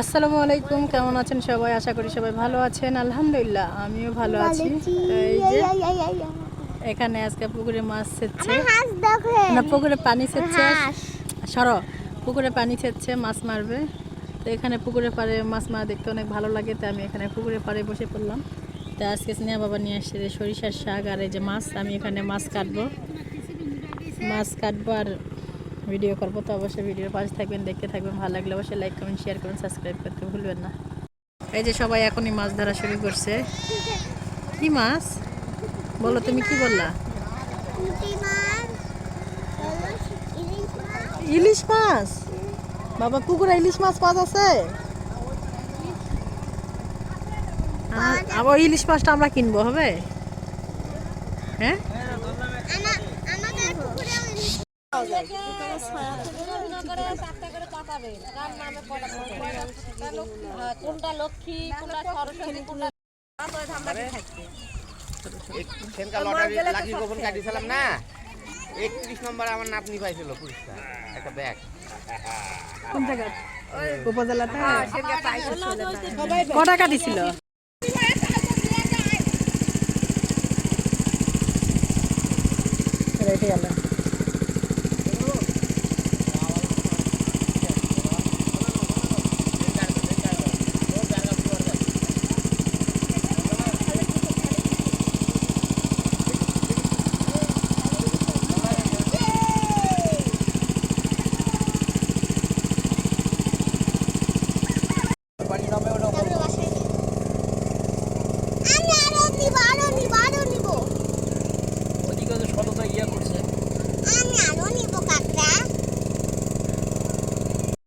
আসসালামু আলাইকুম কেমন আছেন সবাই? আশা করি সবাই ভালো আছেন। আলহামদুলিল্লাহ আমিও ভালো আছি। এই যে এখানে আজকে পুকুরে মাছ সেচ্ছে না পুকুরে পানি সেচ্ছে সর পুকুরে পানি সেচ্ছে মাছ মারবে। তো এখানে পুকুরে পাড়ে মাছ মারা দেখতে অনেক ভালো লাগে তো আমি এখানে পুকুরে পাড়ে বসে পড়লাম। তো আজকে স্নেহা বাবা নিয়ে আসছে যে সরিষার শাক আর এই যে মাছ আমি এখানে মাছ কাটবো। মাছ কাটবো আর ভিডিও করব তো অবশ্যই ভিডিওর পাশে থাকবেন দেখতে থাকবেন ভালো লাগলে অবশ্যই লাইক কমেন্ট শেয়ার করবেন সাবস্ক্রাইব করতে ভুলবেন না। এই যে সবাই এখনই মাছ ধরা শুরু করছে। কি মাছ? বলো তুমি কি বললা? ইলিশ মাছ? বাবা পুকুরে ইলিশ মাছ পাওয়া যাচ্ছে? আ- আবার ইলিশ মাছটা আমরা কিনবো হবে? হ্যাঁ? কোনটা লক্ষ্মী? কোনটা সরস্বতী? কোনটা সেনকা লটারি লাকি গোপন কাটিছিলাম না? একত্রিশ নম্বর আমার নাতনি পাইছিল পুরস্কার। একটা ব্যাগ। কোন জায়গা? উপজেলাতে? ক টাকা দিছিল? রেডি গেল সততা ইয়া করছে। আমি আরও নিব।